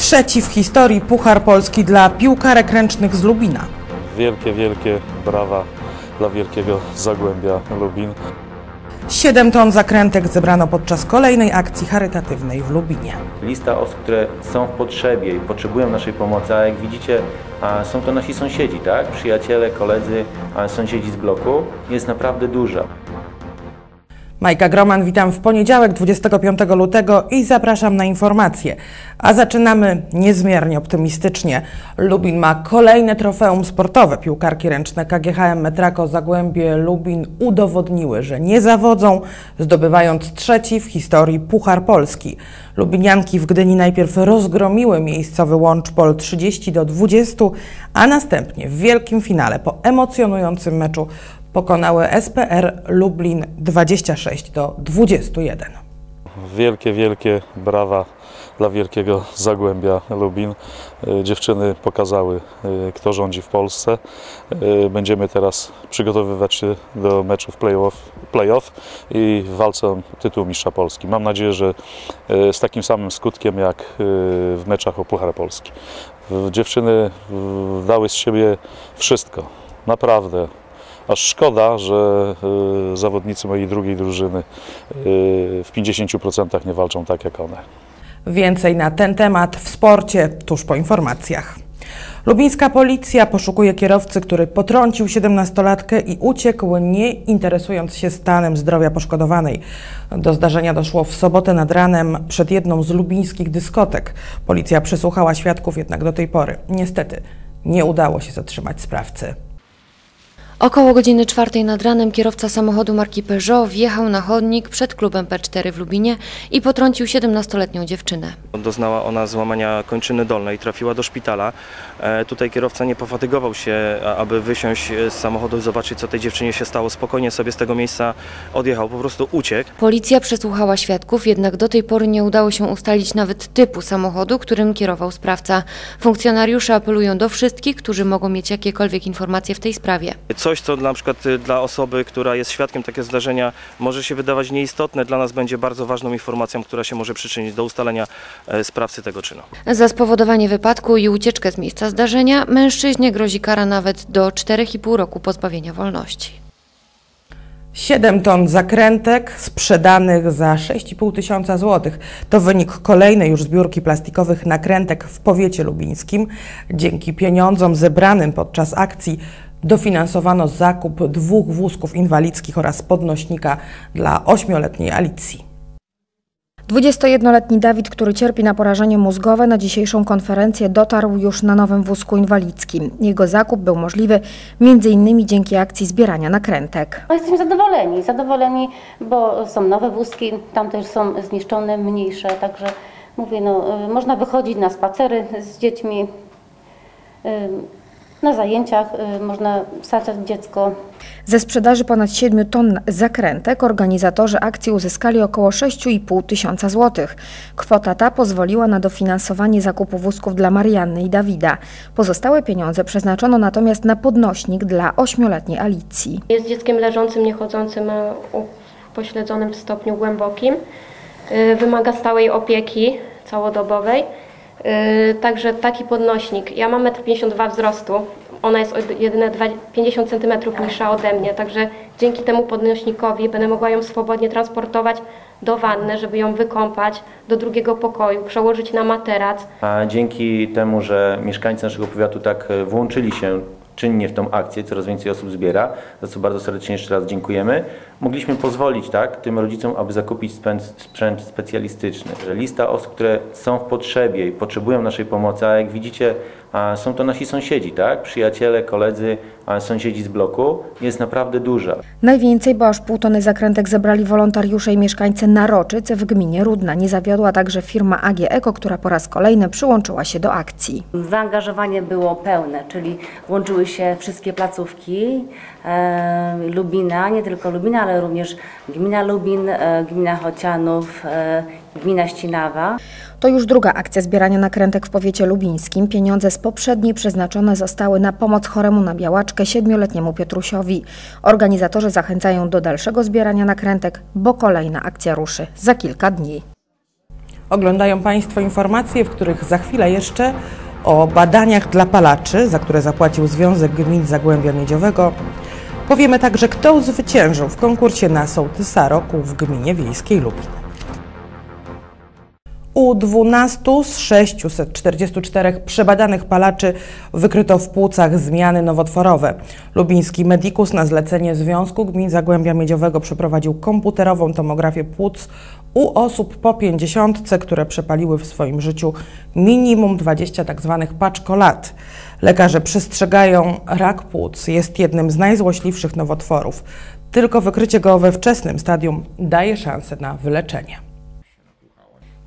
Trzeci w historii Puchar Polski dla piłkarek ręcznych z Lubina. Wielkie, wielkie brawa dla wielkiego Zagłębia Lubin. 7 ton zakrętek zebrano podczas kolejnej akcji charytatywnej w Lubinie. Lista osób, które są w potrzebie i potrzebują naszej pomocy, a jak widzicie, są to nasi sąsiedzi, tak? Przyjaciele, koledzy, sąsiedzi z bloku, jest naprawdę duża. Majka Groman, witam w poniedziałek 25 lutego i zapraszam na informacje. A zaczynamy niezmiernie optymistycznie. Lubin ma kolejne trofeum sportowe. Piłkarki ręczne KGHM Metrako Zagłębie Lubin udowodniły, że nie zawodzą, zdobywając trzeci w historii Puchar Polski. Lubinianki w Gdyni najpierw rozgromiły miejscowy Łączpol 30 do 20, a następnie w wielkim finale po emocjonującym meczu pokonały SPR Lublin 26 do 21. Wielkie, wielkie brawa dla wielkiego Zagłębia Lubin. Y, Dziewczyny pokazały, y, kto rządzi w Polsce. Y, Będziemy teraz przygotowywać się do meczów play-off, play-off i walce o tytuł mistrza Polski. Mam nadzieję, że z takim samym skutkiem jak w meczach o Puchar Polski. Dziewczyny dały z siebie wszystko. Naprawdę. Aż szkoda, że y, zawodnicy mojej drugiej drużyny y, w 50% nie walczą tak jak one. Więcej na ten temat w sporcie tuż po informacjach. Lubińska policja poszukuje kierowcy, który potrącił 17-latkę i uciekł, nie interesując się stanem zdrowia poszkodowanej. Do zdarzenia doszło w sobotę nad ranem przed jedną z lubińskich dyskotek. Policja przesłuchała świadków jednak do tej pory. Niestety nie udało się zatrzymać sprawcy. Około godziny czwartej nad ranem kierowca samochodu marki Peugeot wjechał na chodnik przed klubem P4 w Lubinie i potrącił 17-letnią dziewczynę. Doznała ona złamania kończyny dolnej, trafiła do szpitala. E, tutaj kierowca nie pofatygował się, aby wysiąść z samochodu i zobaczyć, co tej dziewczynie się stało. Spokojnie sobie z tego miejsca odjechał, po prostu uciekł. Policja przesłuchała świadków, jednak do tej pory nie udało się ustalić nawet typu samochodu, którym kierował sprawca. Funkcjonariusze apelują do wszystkich, którzy mogą mieć jakiekolwiek informacje w tej sprawie. Coś, co na przykład y, dla osoby, która jest świadkiem takiego zdarzenia, może się wydawać nieistotne, dla nas będzie bardzo ważną informacją, która się może przyczynić do ustalenia e, sprawcy tego czynu. Za spowodowanie wypadku i ucieczkę z miejsca zdarzenia mężczyźnie grozi kara nawet do 4,5 roku pozbawienia wolności. 7 ton zakrętek sprzedanych za 6,5 tysiąca złotych. To wynik kolejnej już zbiórki plastikowych nakrętek w powiecie lubińskim. Dzięki pieniądzom zebranym podczas akcji dofinansowano zakup dwóch wózków inwalidzkich oraz podnośnika dla ośmioletniej Alicji. 21-letni Dawid, który cierpi na porażenie mózgowe, na dzisiejszą konferencję dotarł już na nowym wózku inwalidzkim. Jego zakup był możliwy m.in. dzięki akcji zbierania nakrętek. No jesteśmy zadowoleni, zadowoleni, bo są nowe wózki, tam też są zniszczone, mniejsze, także mówię, no, y, można wychodzić na spacery z dziećmi, na zajęciach y, można wsadzać dziecko. Ze sprzedaży ponad 7 ton zakrętek organizatorzy akcji uzyskali około 6,5 tysiąca złotych. Kwota ta pozwoliła na dofinansowanie zakupu wózków dla Marianny i Dawida. Pozostałe pieniądze przeznaczono natomiast na podnośnik dla ośmioletniej Alicji. Jest dzieckiem leżącym, niechodzącym, upośledzonym w stopniu głębokim. Y, Wymaga stałej opieki całodobowej. Y, Także taki podnośnik. Ja mam 1,52 m wzrostu. Ona jest jedyne dwa- 50 cm niższa ode mnie, także dzięki temu podnośnikowi będę mogła ją swobodnie transportować do wanny, żeby ją wykąpać, do drugiego pokoju, przełożyć na materac. A dzięki temu, że mieszkańcy naszego powiatu tak e, włączyli się czynnie w tą akcję, coraz więcej osób zbiera, za co bardzo serdecznie jeszcze raz dziękujemy, mogliśmy pozwolić tak, tym rodzicom, aby zakupić sprzęt specjalistyczny. Że lista osób, które są w potrzebie i potrzebują naszej pomocy, a jak widzicie, są to nasi sąsiedzi, tak? Przyjaciele, koledzy, sąsiedzi z bloku, jest naprawdę duża. Najwięcej, bo aż pół tony zakrętek zebrali wolontariusze i mieszkańcy Naroczyc w gminie Rudna. Nie zawiodła także firma AG Eko, która po raz kolejny przyłączyła się do akcji. Zaangażowanie było pełne, czyli łączyły się wszystkie placówki e, Lubina, nie tylko Lubina, ale również gmina Lubin, e, gmina Chocianów, e, gmina Ścinawa. To już druga akcja zbierania nakrętek w powiecie lubińskim. Pieniądze z poprzedniej przeznaczone zostały na pomoc choremu na białaczkę siedmioletniemu Piotrusiowi. Organizatorzy zachęcają do dalszego zbierania nakrętek, bo kolejna akcja ruszy za kilka dni. Oglądają Państwo informacje, w których za chwilę jeszcze o badaniach dla palaczy, za które zapłacił Związek Gmin Zagłębia Miedziowego. Powiemy także, kto zwyciężył w konkursie na sołtysa roku w gminie wiejskiej Lubin. U 12 z 644 przebadanych palaczy wykryto w płucach zmiany nowotworowe. Lubiński Medikus na zlecenie Związku Gmin Zagłębia Miedziowego przeprowadził komputerową tomografię płuc u osób po 50, które przepaliły w swoim życiu minimum 20 tzw. paczkolat. Lekarze przestrzegają, rak płuc jest jednym z najzłośliwszych nowotworów. Tylko wykrycie go we wczesnym stadium daje szansę na wyleczenie.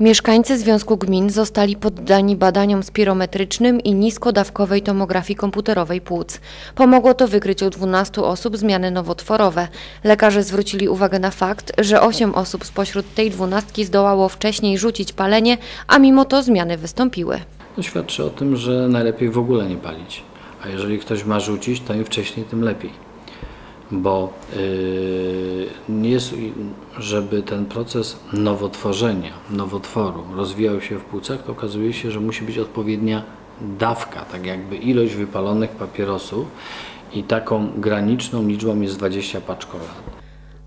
Mieszkańcy Związku Gmin zostali poddani badaniom spirometrycznym i niskodawkowej tomografii komputerowej płuc. Pomogło to wykryć u 12 osób zmiany nowotworowe. Lekarze zwrócili uwagę na fakt, że 8 osób spośród tej dwunastki zdołało wcześniej rzucić palenie, a mimo to zmiany wystąpiły. To świadczy o tym, że najlepiej w ogóle nie palić. A jeżeli ktoś ma rzucić, to im wcześniej, tym lepiej bo nie jest, żeby ten proces nowotworzenia, nowotworu rozwijał się w płucach, to okazuje się, że musi być odpowiednia dawka, tak jakby ilość wypalonych papierosów i taką graniczną liczbą jest 20 paczkolat.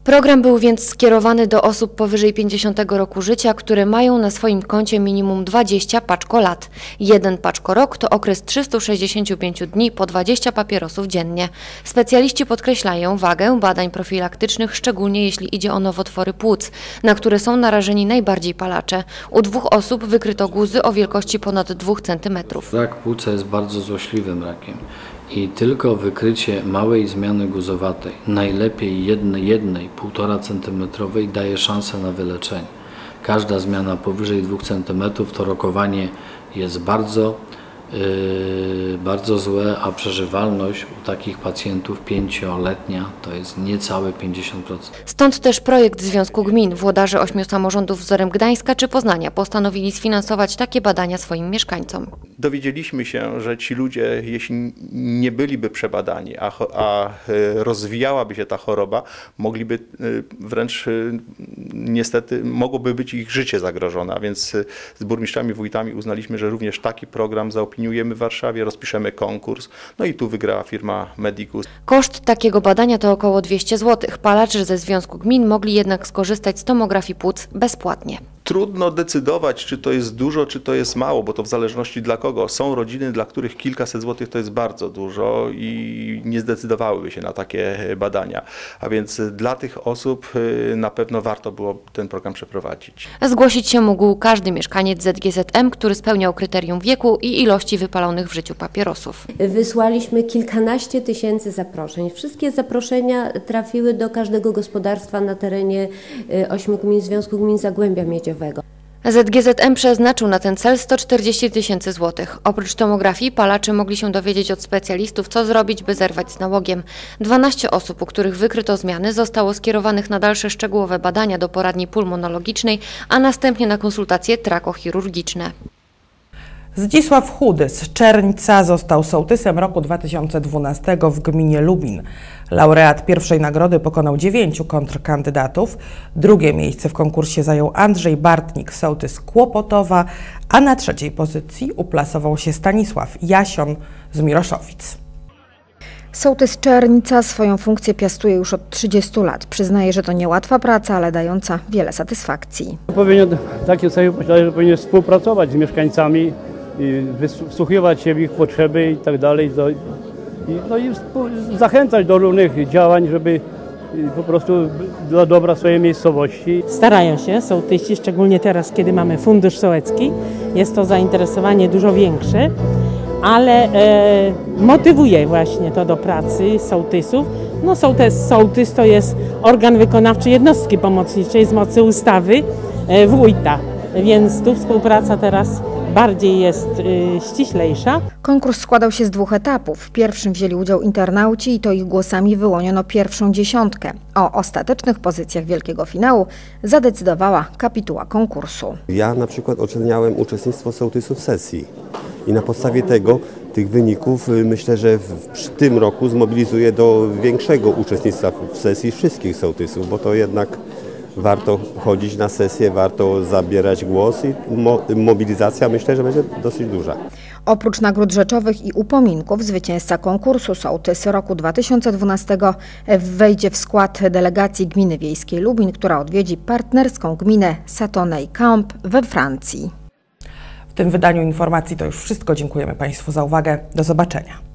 Program był więc skierowany do osób powyżej 50 roku życia, które mają na swoim koncie minimum 20 paczkolat. Jeden paczkorok to okres 365 dni po 20 papierosów dziennie. Specjaliści podkreślają wagę badań profilaktycznych, szczególnie jeśli idzie o nowotwory płuc, na które są narażeni najbardziej palacze. U dwóch osób wykryto guzy o wielkości ponad 2 cm. Rak płuca jest bardzo złośliwym rakiem i tylko wykrycie małej zmiany guzowatej, najlepiej jednej, jednej 1,5 cm daje szansę na wyleczenie. Każda zmiana powyżej 2 cm to rokowanie jest bardzo bardzo złe, a przeżywalność u takich pacjentów pięcioletnia to jest niecałe 50%. Stąd też projekt Związku Gmin. Włodarze ośmiu samorządów wzorem Gdańska czy Poznania postanowili sfinansować takie badania swoim mieszkańcom. Dowiedzieliśmy się, że ci ludzie, jeśli nie byliby przebadani, a, a e, rozwijałaby się ta choroba, mogliby e, wręcz e, niestety, mogłoby być ich życie zagrożone. A więc z burmistrzami, wójtami uznaliśmy, że również taki program zaopiniowaliśmy zdefiniujemy w Warszawie, rozpiszemy konkurs, no i tu wygrała firma Medicus. Koszt takiego badania to około 200 zł. Palacze ze Związku Gmin mogli jednak skorzystać z tomografii płuc bezpłatnie. Trudno decydować, czy to jest dużo, czy to jest mało, bo to w zależności dla kogo. Są rodziny, dla których kilkaset złotych to jest bardzo dużo i nie zdecydowałyby się na takie badania. A więc dla tych osób y, na pewno warto było ten program przeprowadzić. Zgłosić się mógł każdy mieszkaniec ZGZM, który spełniał kryterium wieku i ilości wypalonych w życiu papierosów. Wysłaliśmy kilkanaście tysięcy zaproszeń. Wszystkie zaproszenia trafiły do każdego gospodarstwa na terenie ośmiu gmin Związku Gmin Zagłębia Miedziowego. ZGZM przeznaczył na ten cel 140 tysięcy złotych. Oprócz tomografii palacze mogli się dowiedzieć od specjalistów, co zrobić, by zerwać z nałogiem. 12 osób, u których wykryto zmiany, zostało skierowanych na dalsze szczegółowe badania do poradni pulmonologicznej, a następnie na konsultacje trakochirurgiczne. Zdzisław Chudy z Czernica został sołtysem roku 2012 w gminie Lubin. Laureat pierwszej nagrody pokonał dziewięciu kontrkandydatów. Drugie miejsce w konkursie zajął Andrzej Bartnik, sołtys Kłopotowa, a na trzeciej pozycji uplasował się Stanisław Jasion z Miroszowic. Sołtys Czernica swoją funkcję piastuje już od 30 lat. Przyznaje, że to niełatwa praca, ale dająca wiele satysfakcji. Powinien, takie sobie myślę, że powinien współpracować z mieszkańcami, i się w ich potrzeby i tak dalej. No i zachęcać do różnych działań, żeby po prostu dla dobra swojej miejscowości. Starają się sołtyści, szczególnie teraz, kiedy mamy fundusz sołecki. Jest to zainteresowanie dużo większe, ale e, motywuje właśnie to do pracy sołtysów. No sołtys, sołtys to jest organ wykonawczy jednostki pomocniczej z mocy ustawy e, wójta, więc tu współpraca teraz bardziej jest y, ściślejsza. Konkurs składał się z dwóch etapów. W pierwszym wzięli udział internauci i to ich głosami wyłoniono pierwszą dziesiątkę. O ostatecznych pozycjach wielkiego finału zadecydowała kapituła konkursu. Ja na przykład oceniałem uczestnictwo sołtysów sesji i na podstawie tego tych wyników y, myślę, że w, w tym roku zmobilizuję do większego uczestnictwa w sesji wszystkich sołtysów, bo to jednak warto chodzić na sesję, warto zabierać głos i mo mobilizacja myślę, że będzie dosyć duża. Oprócz nagród rzeczowych i upominków zwycięzca konkursu Sołtys roku 2012 wejdzie w skład delegacji Gminy Wiejskiej Lubin, która odwiedzi partnerską gminę Satonay-Camp we Francji. W tym wydaniu informacji to już wszystko. Dziękujemy Państwu za uwagę. Do zobaczenia.